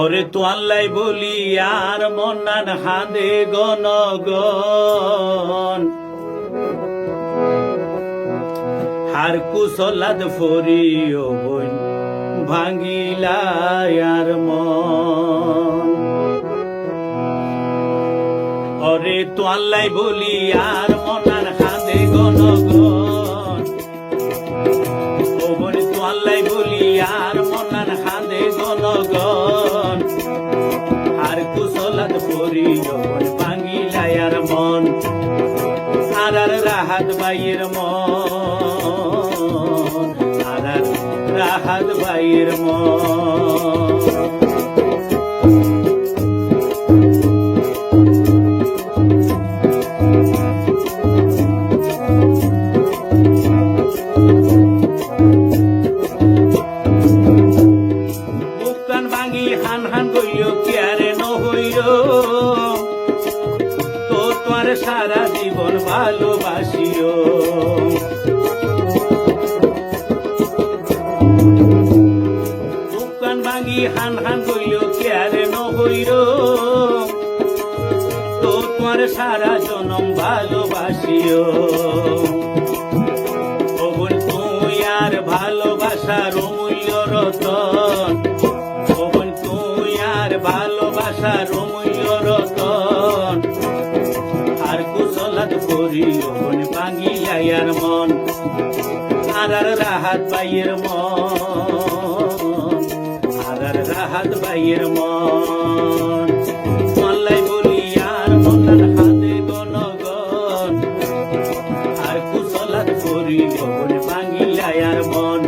ওরে তো আল্লাহ বলি, আর মনান হাদে গনগন হার কুশলাদ ফরিও বই ভাঙিলাই আর মন। ওরে তো আল্লাহ বলি, আর মনান হাদে গনগন ও বলে তো আল্লাহ বলি মন। আর রাহাত বাইয়ের মন। আর রাহাত বাইয়ের মন। ভাঙি, হান হান কইও কেয়ারে নহইর ভালোবাসিও। বুকান ভাঙি হান হান কইও কেয়ারে নহইর তোমার সারা জনম ভালোবাসিও। ভালোবাসার অমূল্য রতন। তুই আর ভালোবাসার অমূল্য করি ওগুন মন আর রাহাত বাইয়ের মন আর রাহাত বাইয়ের মন মল্লাই বলি আর মন্দার হাতে গণগণ আর কুশলাত করি যখন ভাঙিলাই আর মন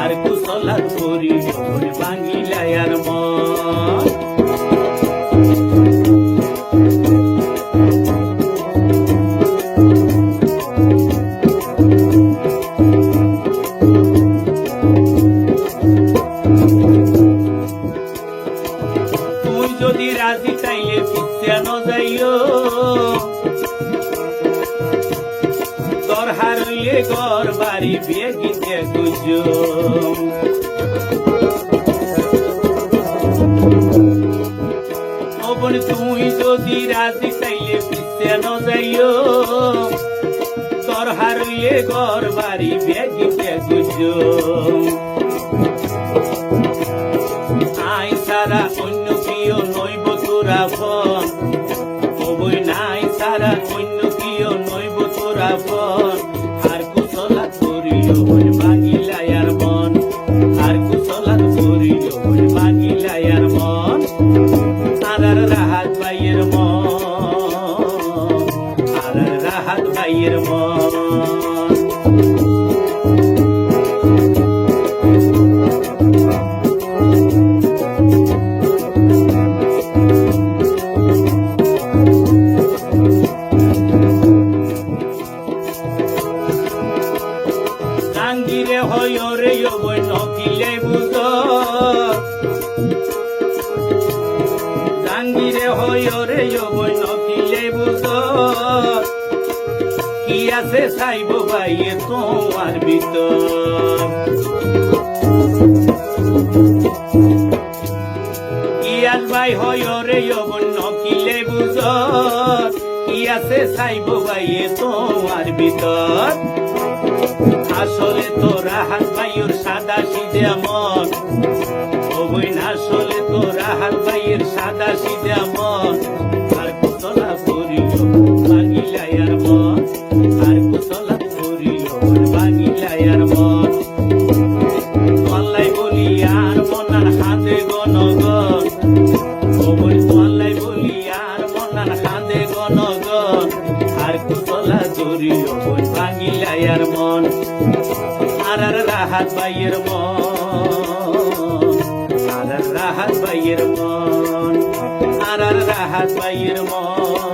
আর কুশলাত করি যখন ভাঙিলাই আর মন চাইলে পিছিয়ে ন যাইও? তোর হারইলে ঘর বাড়ি বিয়ে গীতে গুজো ওপন তুই যদি রাজি চাইলে পিছিয়ে ন যাইও? তোর হারইলে ঘর বাড়ি বিয়ে গীতে তোরা আর কুশলা করিও হই আর মন। আর কুশলা করিও হই আর মন। আর রাহাত বাইয়ের মন। আর রাহাত বাইয়ের মন। জাঙ্গিরে হয় রে বই নকিলে বুঝ। জাঙ্গিরে হয় রে বই নকিলে বুঝ। কি আছে চাইব বাইয়ে তোমার ভিতর? ইয়াস ভাই হয় রে বই নকিলে বুঝ। কি আছে চাইব বাইয়ে তোমার ভিতর? আসলে তোরা হাত ভাইয়ের সাদা সিধে মন না আসলে তোরা হাত ভাইয়ের সাদা সিধে মন আর কুতলা করিল ভাঙিলাইয়ার মন। আর কুতলা করিল ভাঙিলাইয়ার মন। তল্লাই বলি আর মনার হাতে গনগন ওই তল্লাই বলি আর মনার হাতে গনগন আর কুতলা করিল ভাঙিলাইয়ার মন, আর আর রাহাত ভাইয়ের মন। আর আর রাহাত ভাইয়ের মন, আর আর রাহাত ভাইয়ের মন।